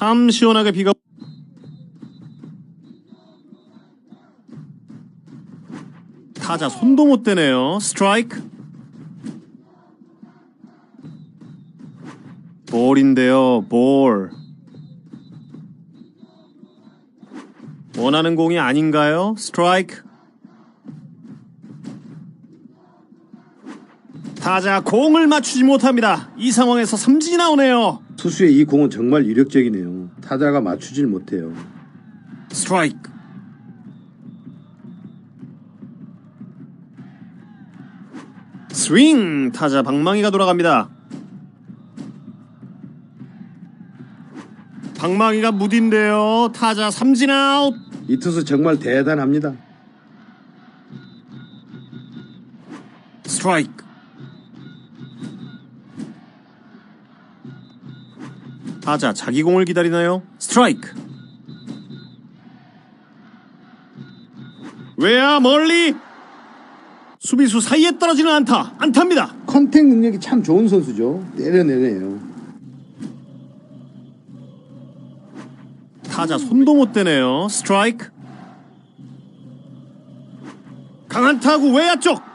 참 시원하게 비가 타자 손도 못 대네요. 스트라이크. 볼인데요. 볼. 원하는 공이 아닌가요? 스트라이크. 타자 공을 맞추지 못합니다. 이 상황에서 삼진이 나오네요. 투수의 이 공은 정말 위력적이네요. 타자가 맞추질 못해요. 스트라이크. 스윙 타자 방망이가 돌아갑니다. 방망이가 무딘데요. 타자 삼진 아웃. 이 투수 정말 대단합니다. 스트라이크. 타자 자기 공을 기다리나요? 스트라이크. 외야 멀리 수비수 사이에 떨어지는 안타 안타입니다. 컨택 능력이 참 좋은 선수죠. 때려내네요. 타자 손도 못 대네요. 스트라이크. 강한 타구 외야 쪽.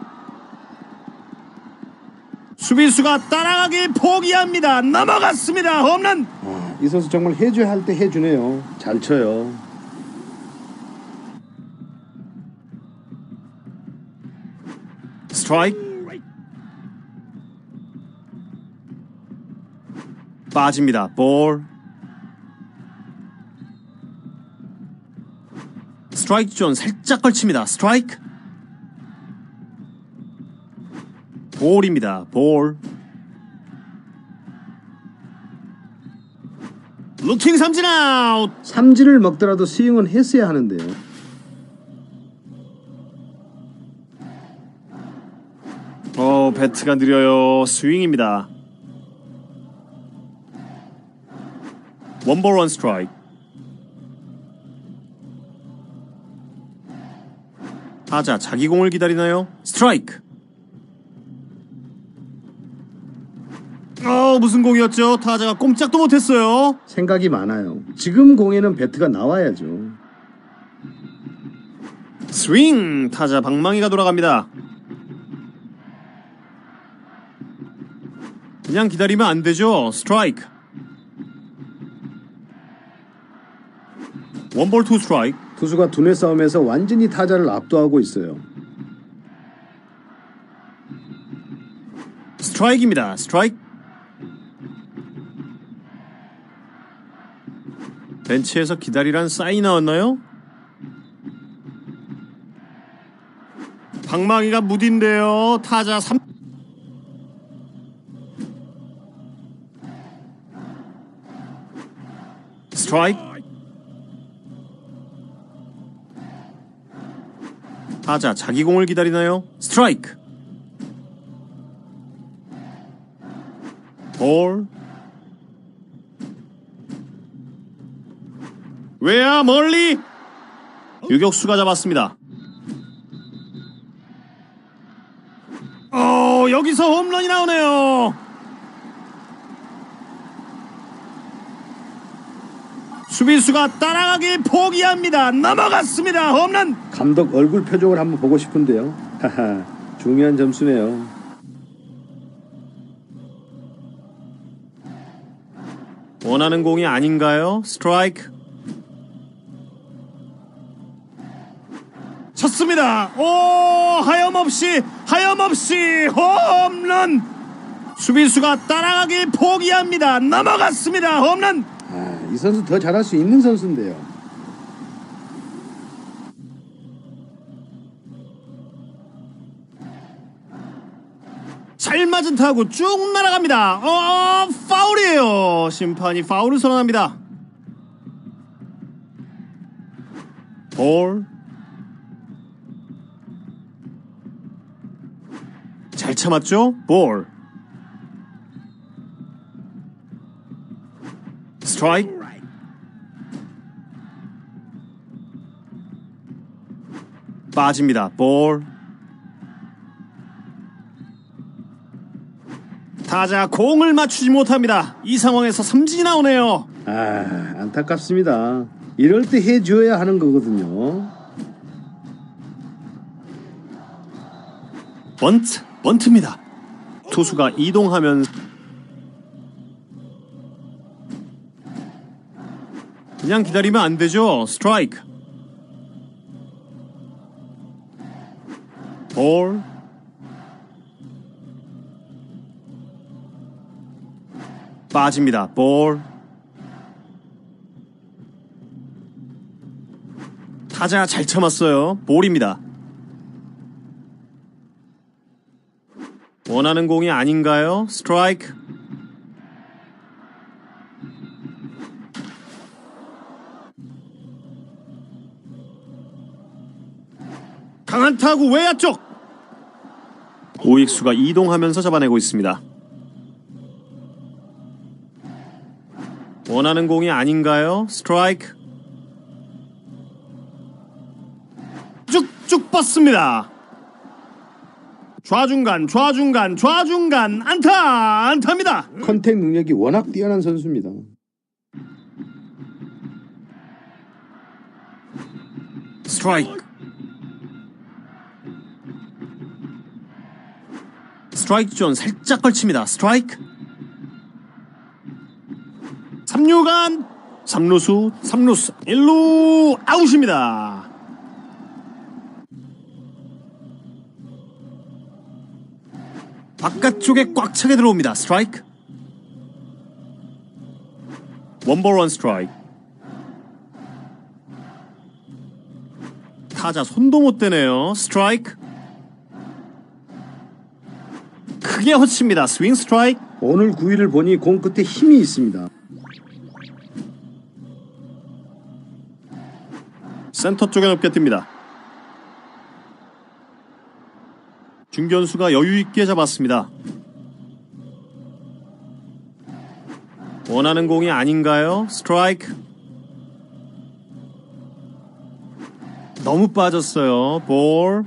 수비수가 따라가길 포기합니다. 넘어갔습니다. 홈런. 아, 이 선수 정말 해줘야 할 때 해주네요. 잘 쳐요. 스트라이크. 빠집니다. 볼. 스트라이크 존 살짝 걸칩니다. 스트라이크. 볼입니다. 볼. 루킹 삼진 아웃. 삼진을 먹더라도 스윙은 했어야 하는데요. 어, 배트가 느려요. 스윙입니다. 원볼 원 스트라이크. 타자 자기 공을 기다리나요? 스트라이크. 어, 무슨 공이었죠? 타자가 꼼짝도 못했어요. 생각이 많아요. 지금 공에는 배트가 나와야죠. 스윙! 타자 방망이가 돌아갑니다. 그냥 기다리면 안 되죠. 스트라이크. 원볼 투 스트라이크. 투수가 두뇌 싸움에서 완전히 타자를 압도하고 있어요. 스트라이크입니다. 스트라이크. 벤치에서 기다리란 사인이 나왔나요? 방망이가 무딘데요. 타자 3 스트라이크. 타자 자기 공을 기다리나요? 스트라이크. 볼. 외야 멀리. 유격수가 잡았습니다. 어, 여기서 홈런이 나오네요. 수비수가 따라가길 포기합니다. 넘어갔습니다. 홈런. 감독 얼굴 표정을 한번 보고 싶은데요. 하하, 중요한 점수네요. 원하는 공이 아닌가요? 스트라이크. 쳤습니다. 오, 하염없이 하염없이 홈런. 수비수가 따라가길 포기합니다. 넘어갔습니다. 홈런. 아, 이 선수 더 잘할 수 있는 선수인데요. 잘 맞은 타구 쭉 날아갑니다. 어, 파울이에요. 심판이 파울을 선언합니다. 볼. 잘 참았죠? 볼. 스트라이크. 빠집니다. 볼. 타자 공을 맞추지 못합니다. 이 상황에서 삼진이 나오네요. 아, 안타깝습니다. 이럴 때 해줘야 하는 거거든요. 번트, 번트입니다. 투수가 이동하면 그냥 기다리면 안 되죠. 스트라이크. 볼. 빠집니다. 볼. 타자 잘 참았어요. 볼입니다. 원하는 공이 아닌가요? 스트라이크. 강한 타구 외야 쪽. 오익수가 이동하면서 잡아내고 있습니다. 원하는 공이 아닌가요? 스트라이크. 쭉쭉 뻗습니다. 좌중간, 좌중간, 좌중간, 안타, 안타입니다. 컨택 능력이 워낙 뛰어난 선수입니다. 스트라이크. 스트라이크 존 살짝 걸칩니다. 스트라이크. 3루간 3루수 3루수 1루 아웃입니다. 바깥쪽에 꽉 차게 들어옵니다. 스트라이크. 원볼 원 스트라이크. 타자 손도 못 대네요. 스트라이크. 크게 허칩니다. 스윙 스트라이크. 오늘 9위를 보니 공 끝에 힘이 있습니다. 센터 쪽에 높게 뜹니다. 중견수가 여유 있게 잡았습니다. 원하는 공이 아닌가요? 스트라이크. 너무 빠졌어요. 볼.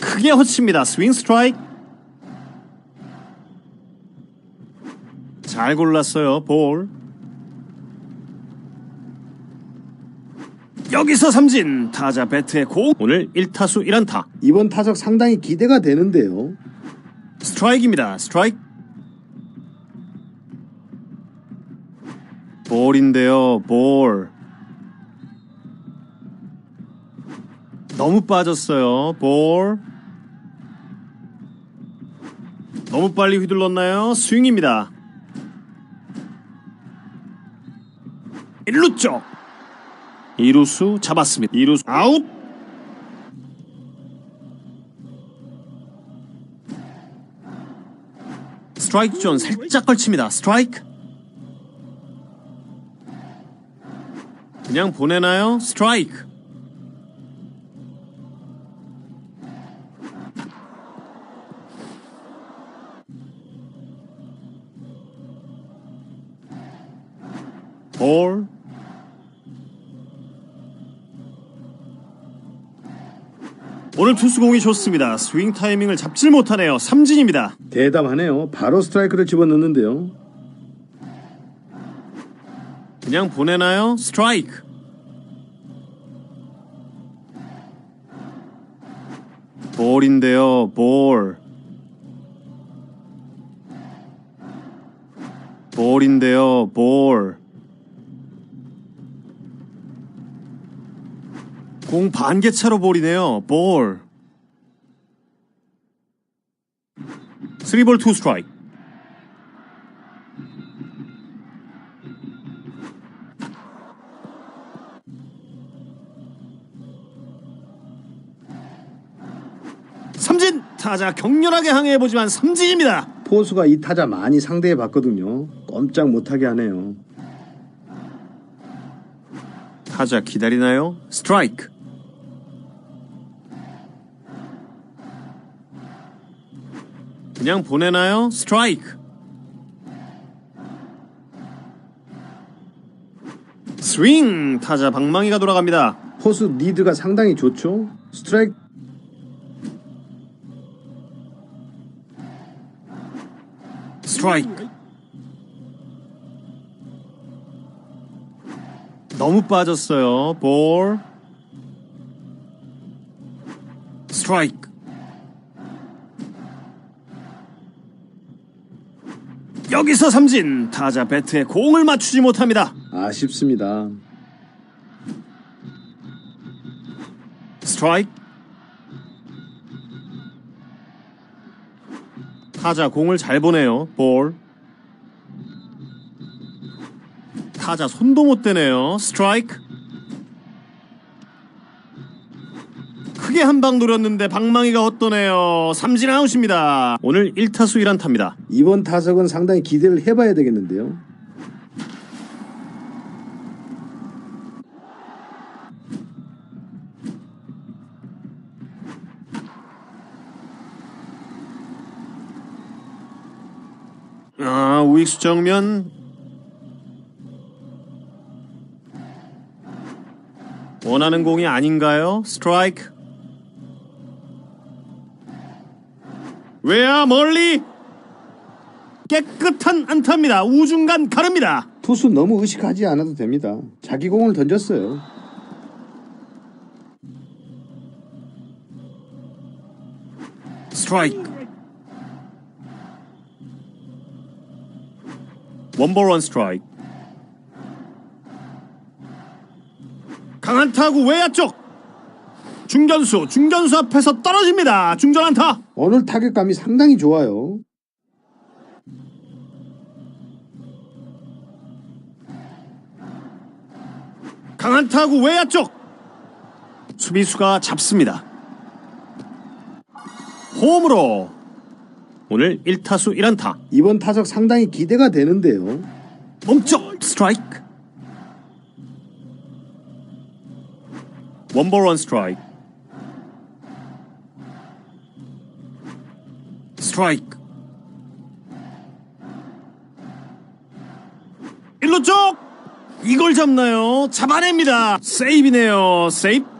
크게 허칩니다. 스윙 스트라이크. 잘 골랐어요. 볼. 여기서 삼진 타자 배트의 공 오늘 1타수 1안타 이번 타석 상당히 기대가 되는데요. 스트라이크입니다 스트라이크 볼인데요. 볼. 너무 빠졌어요. 볼. 너무 빨리 휘둘렀나요? 스윙입니다. 1루 쪽. 2루수 잡았습니다. 2루수 아웃. 스트라이크 존 살짝 걸칩니다. 스트라이크. 그냥 보내나요? 스트라이크. 볼. 오늘 투수 공이 좋습니다. 스윙 타이밍을 잡질 못하네요. 삼진입니다. 대담하네요. 바로 스트라이크를 집어넣는데요. 그냥 보내나요? 스트라이크. 볼인데요, 볼. 볼인데요, 볼. 공 반개차로 볼이네요, 볼. 3볼 2 스트라이크. 삼진 타자 격렬하게 항해해 보지만 삼진입니다. 포수가 이 타자 많이 상대해 봤거든요. 꼼짝 못하게 하네요. 타자 기다리나요? 스트라이크. 그냥 보내나요? 스트라이크. 스윙 타자 방망이가 돌아갑니다. 포수 리드가 상당히 좋죠. 스트라이크 strike. 너무 빠졌어요. 볼. 스트라이크. 여기서 삼진. 타자 배트에 공을 맞추지 못합니다. 아쉽습니다. 스트라이크. 타자 공을 잘 보내요. 볼. 타자 손도 못 대네요. 스트라이크. 크게 한 방 노렸는데 방망이가 헛도네요. 삼진 아웃입니다. 오늘 1타수 1안타입니다. 이번 타석은 상당히 기대를 해봐야 되겠는데요. 우익수 정면. 원하는 공이 아닌가요? 스트라이크. 왜야 멀리 깨끗한 안타입니다. 우중간 가릅니다. 투수 너무 의식하지 않아도 됩니다. 자기 공을 던졌어요. 스트라이크. 원볼 원 스트라이크. 강한 타구 외야 쪽. 중견수, 중견수 앞에서 떨어집니다. 중전 안타. 오늘 타격감이 상당히 좋아요. 강한 타구 외야 쪽. 수비수가 잡습니다. 홈으로. 오늘 1타수 1안타. 이번 타석 상당히 기대가 되는데요. 몸쪽 스트라이크. 원볼 원 스트라이크. 스트라이크. 1루 쪽 이걸 잡나요? 잡아냅니다. 세이브네요. 세이브.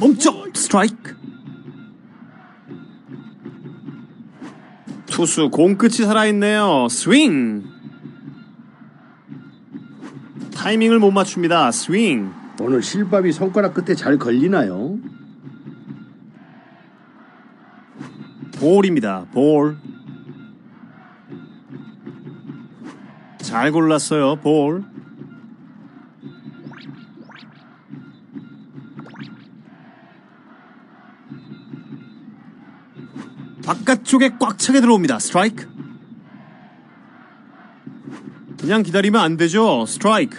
몸쪽 스트라이크. 투수 공 끝이 살아있네요. 스윙. 타이밍을 못 맞춥니다. 스윙. 오늘 실밥이 손가락 끝에 잘 걸리나요? 볼입니다. 볼. 잘 골랐어요. 볼. 바깥쪽에 꽉 차게 들어옵니다. 스트라이크. 그냥 기다리면 안 되죠. 스트라이크.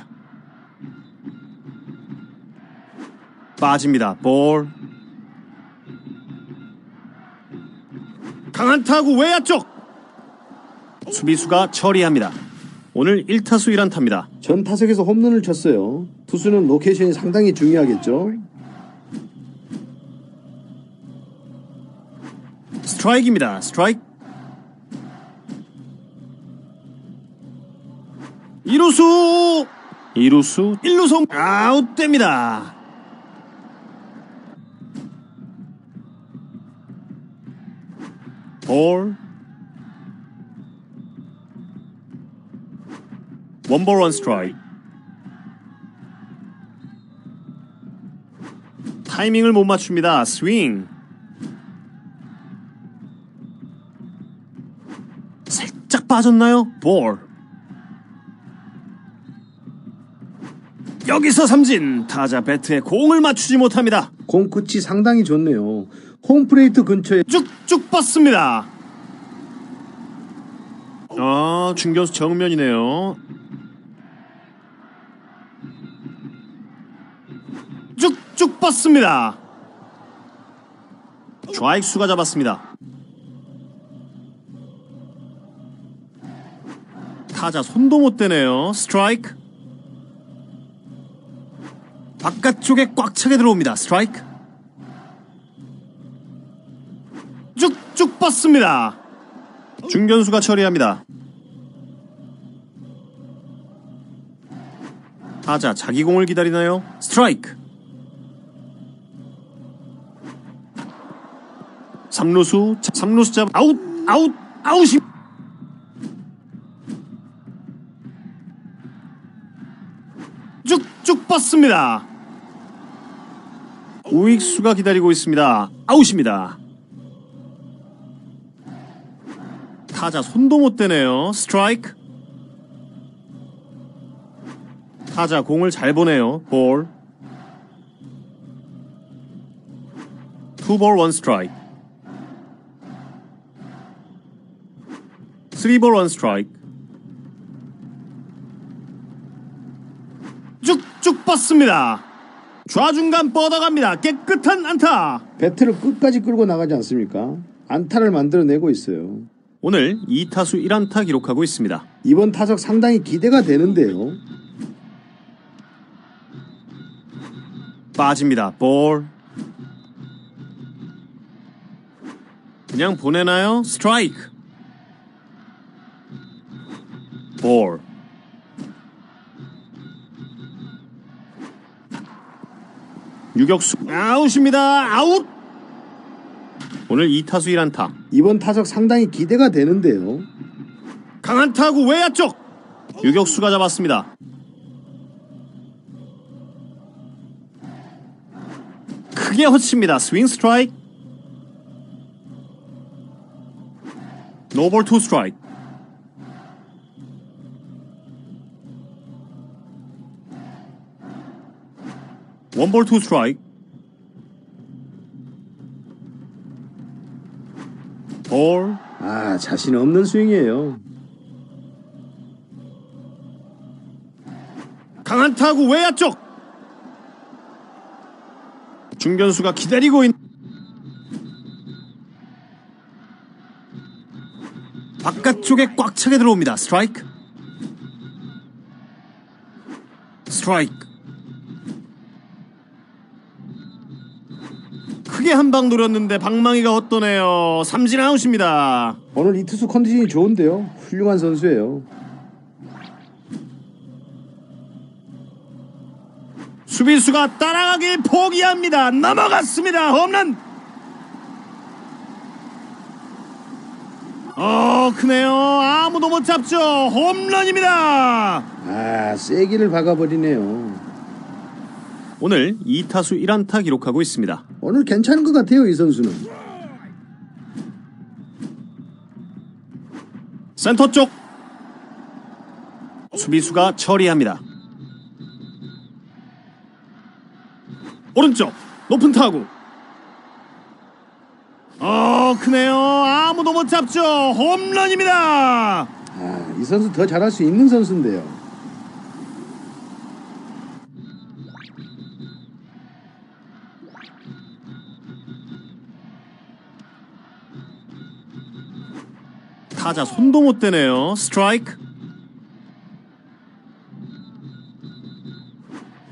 빠집니다. 볼. 강한 타구 외야 쪽. 수비수가 처리합니다. 오늘 1타수 1안타입니다. 전 타석에서 홈런을 쳤어요. 투수는 로케이션이 상당히 중요하겠죠. 스트라이크입니다. 스트라이크. 이루수 2루수 1루수 아웃됩니다. 볼 원볼 원 스트라이크 타이밍을 못 맞춥니다. 스윙 빠졌나요? 볼. 여기서 삼진. 타자 배트에 공을 맞추지 못합니다. 공 끝이 상당히 좋네요. 홈플레이트 근처에 쭉쭉 뻗습니다. 아, 중견수 정면이네요. 쭉쭉 뻗습니다. 좌익수가 잡았습니다. 타자 손도 못 대네요. 스트라이크. 바깥쪽에 꽉 차게 들어옵니다. 스트라이크. 쭉쭉 뻗습니다. 중견수가 처리합니다. 타자 자기 공을 기다리나요? 스트라이크. 3루수 3루수 잡 아웃 아웃 아웃이 뻗습니다. 우익수가 기다리고 있습니다. 아웃입니다. 타자 손도 못 대네요. 스트라이크. 타자 공을 잘 보내요. 볼. 투볼 원 스트라이크. 쓰리볼 원 스트라이크. 쭉쭉 뻗습니다. 좌중간 뻗어갑니다. 깨끗한 안타. 배트를 끝까지 끌고 나가지 않습니까? 안타를 만들어내고 있어요. 오늘 2타수 1안타 기록하고 있습니다. 이번 타석 상당히 기대가 되는데요. 빠집니다. 볼. 그냥 보내나요? 스트라이크. 볼. 유격수 아웃입니다. 아웃. 오늘 2타수 1안타. 이번 타석 상당히 기대가 되는데요. 강한 타구 외야 쪽. 유격수가 잡았습니다. 크게 허칩니다. 스윙 스트라이크. 노볼 투 스트라이크. 원볼 투 스트라이크. 볼. 아, 자신 없는 스윙이에요. 강한 타구 외야 쪽 중견수가 기다리고 있 바깥쪽에 꽉 차게 들어옵니다 스트라이크 스트라이크 크게 한 방 노렸는데 방망이가 헛도네요 삼진 아웃입니다 오늘 이 투수 컨디션이 좋은데요. 훌륭한 선수예요. 수비수가 따라가길 포기합니다. 넘어갔습니다. 홈런. 어 크네요. 아무도 못 잡죠. 홈런입니다. 아, 세기를 박아버리네요. 오늘 2타수 1안타 기록하고 있습니다. 오늘 괜찮은 것 같아요, 이 선수는. 센터 쪽 수비수가 처리합니다. 오른쪽 높은 타구. 어 크네요. 아무도 못 잡죠. 홈런입니다. 아, 이 선수 더 잘할 수 있는 선수인데요. 타자 손도 못 대네요. 스트라이크.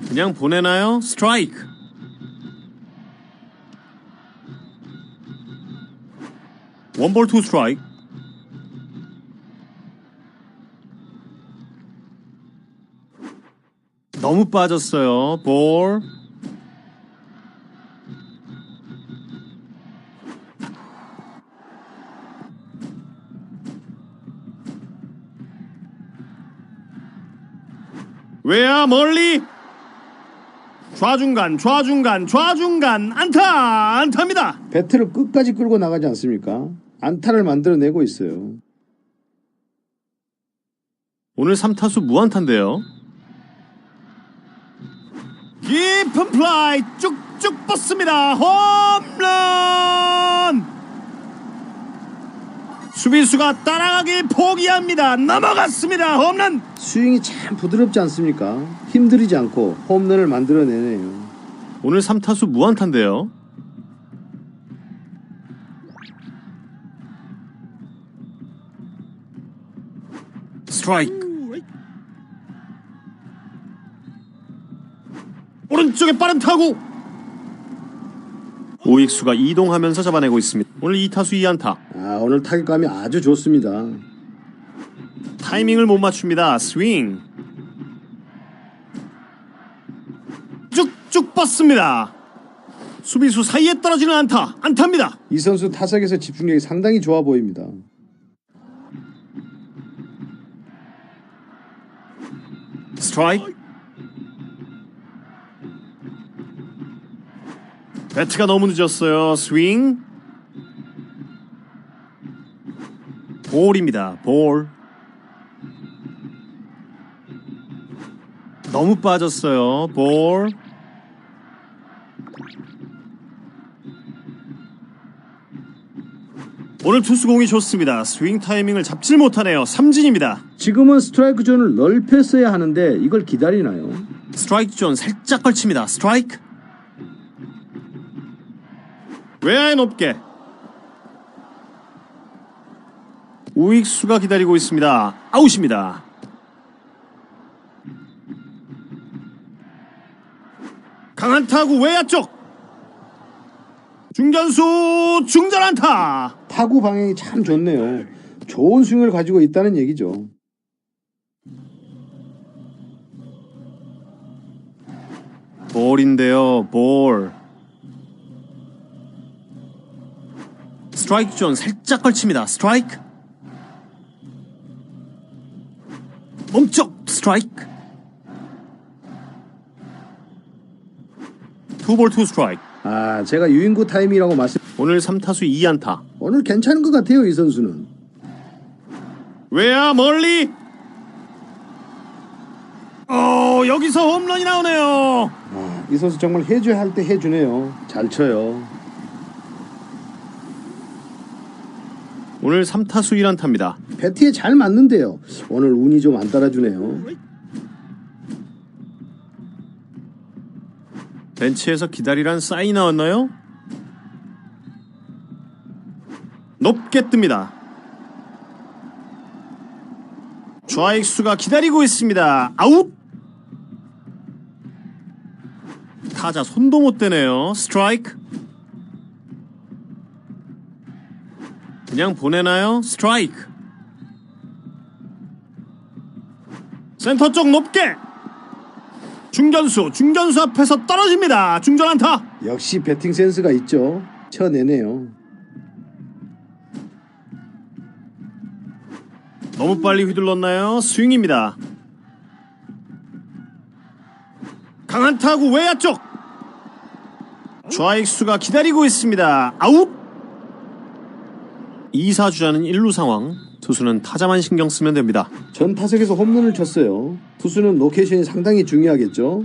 그냥 보내나요? 스트라이크. 원볼 투 스트라이크. 너무 빠졌어요. 볼. 왜야 멀리? 좌중간 좌중간 좌중간 안타 안타입니다. 배트를 끝까지 끌고 나가지 않습니까? 안타를 만들어내고 있어요. 오늘 3타수 무안타인데요. 깊은 플라이 쭉쭉 뻗습니다. 홈런 수비수가 따라가길 포기합니다. 넘어갔습니다. 홈런. 스윙이 참 부드럽지 않습니까? 힘들이지 않고 홈런을 만들어내네요. 오늘 3타수 무안타인데요. 스트라이크. 오른쪽에 빠른 타구 오익수가 이동하면서 잡아내고 있습니다. 오늘 2타수 2안타. 아, 오늘 타격감이 아주 좋습니다. 타이밍을 못 맞춥니다. 스윙. 쭉쭉 뻗습니다. 수비수 사이에 떨어지는 안타. 안타입니다. 이 선수 타석에서 집중력이 상당히 좋아 보입니다. 스트라이크 배트가 너무 늦었어요. 스윙. 볼입니다. 볼. 너무 빠졌어요. 볼. 오늘 투수 공이 좋습니다. 스윙 타이밍을 잡질 못하네요. 삼진입니다. 지금은 스트라이크 존을 넓혔어야 하는데 이걸 기다리나요? 스트라이크 존 살짝 걸칩니다. 스트라이크. 외야에 높게. 우익수가 기다리고 있습니다. 아웃입니다. 강한 타구 외야 쪽. 중견수 중전 안타. 타구 방향이 참 좋네요. 좋은 스윙을 가지고 있다는 얘기죠. 볼인데요, 볼. 스트라이크 존 살짝 걸칩니다. 스트라이크. 몸쪽 스트라이크. 투볼 투 스트라이크. 아, 제가 유인구 타임이라고 말씀. 오늘 3타수 2안타. 오늘 괜찮은 것 같아요, 이 선수는. 외야 멀리. 어, 여기서 홈런이 나오네요. 아, 이 선수 정말 해줘야 할 때 해주네요. 잘 쳐요. 오늘 3타수 1안타입니다. 배트에 잘 맞는데요. 오늘 운이 좀 안 따라주네요. 벤치에서 기다리란 사인이 나왔나요? 높게 뜹니다. 좌익수가 기다리고 있습니다. 아웃! 타자 손도 못 대네요. 스트라이크. 그냥 보내나요? 스트라이크. 센터 쪽 높게! 중견수, 중견수 앞에서 떨어집니다. 중전 안타. 역시 배팅 센스가 있죠. 쳐내네요. 너무 빨리 휘둘렀나요? 스윙입니다. 강한 타구 외야 쪽. 좌익수가 기다리고 있습니다. 아웃. 2사 주자는 1루 상황. 투수는 타자만 신경 쓰면 됩니다. 전 타석에서 홈런을 쳤어요. 투수는 로케이션이 상당히 중요하겠죠.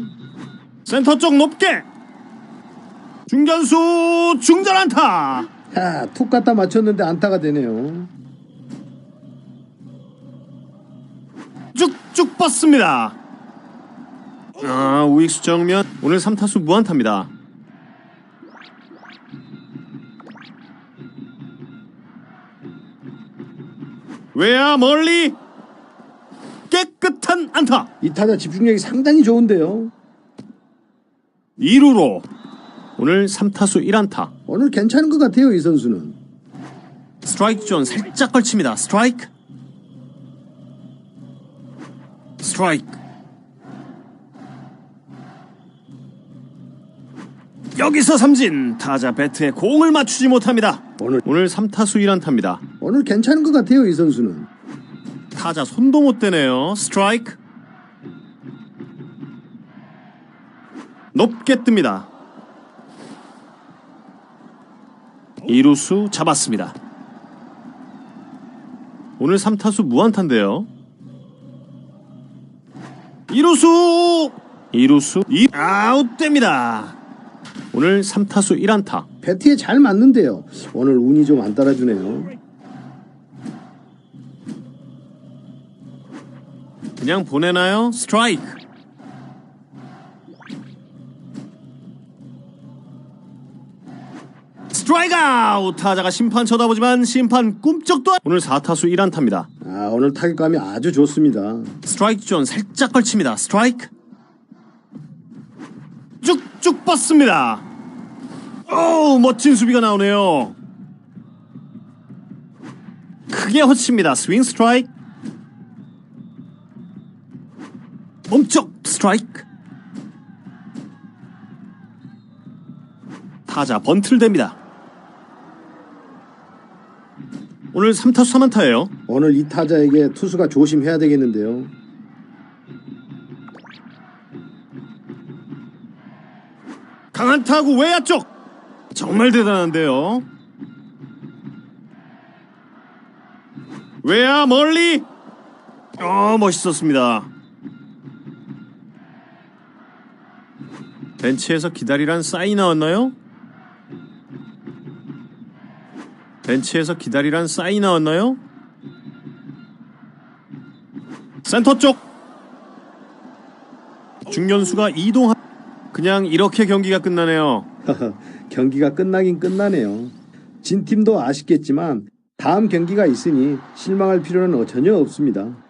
센터 쪽 높게. 중견수 중전 안타. 하, 툭 갖다 맞췄는데 안타가 되네요. 쭉쭉 뻗습니다. 아, 우익수 정면 오늘 3타수 무안타입니다. 외야 멀리 깨끗한 안타. 이 타자 집중력이 상당히 좋은데요. 2루로 오늘 3타수 1안타. 오늘 괜찮은 것 같아요, 이 선수는. 스트라이크 존 살짝 걸칩니다. 스트라이크. 스트라이크. 여기서 삼진. 타자 배트에 공을 맞추지 못합니다. 오늘 오늘 3타수 1안타입니다. 오늘 괜찮은 것 같아요, 이 선수는. 타자 손도 못 대네요. 스트라이크. 높게 뜹니다. 이루수 잡았습니다. 오늘 3타수 무안타인데요. 이루수 이루수 이 아웃됩니다. 오늘 3타수 1안타. 배트에 잘 맞는데요. 오늘 운이 좀 안 따라주네요. 그냥 보내나요? 스트라이크. 스트라이크 아웃! 타자가 심판 쳐다보지만 심판 꿈쩍도 안... 오늘 4타수 1안타입니다. 아, 오늘 타격감이 아주 좋습니다. 스트라이크 존 살짝 걸칩니다. 스트라이크. 쭉쭉 뻗습니다. 오, 멋진 수비가 나오네요. 크게 허칩니다. 스윙 스트라이크. 몸쪽 스트라이크. 타자 번트를 댑니다. 오늘 3타수 3안타예요. 오늘 이 타자에게 투수가 조심해야 되겠는데요. 강한 타구 외야 쪽 정말 대단한데요. 왜야 멀리? 어 멋있었습니다. 벤치에서 기다리란 사인 나왔나요? 벤치에서 기다리란 사인 나왔나요? 센터 쪽 중견수가 이동하 그냥 이렇게 경기가 끝나네요. 경기가 끝나긴 끝나네요. 진 팀도 아쉽겠지만 다음 경기가 있으니 실망할 필요는 전혀 없습니다.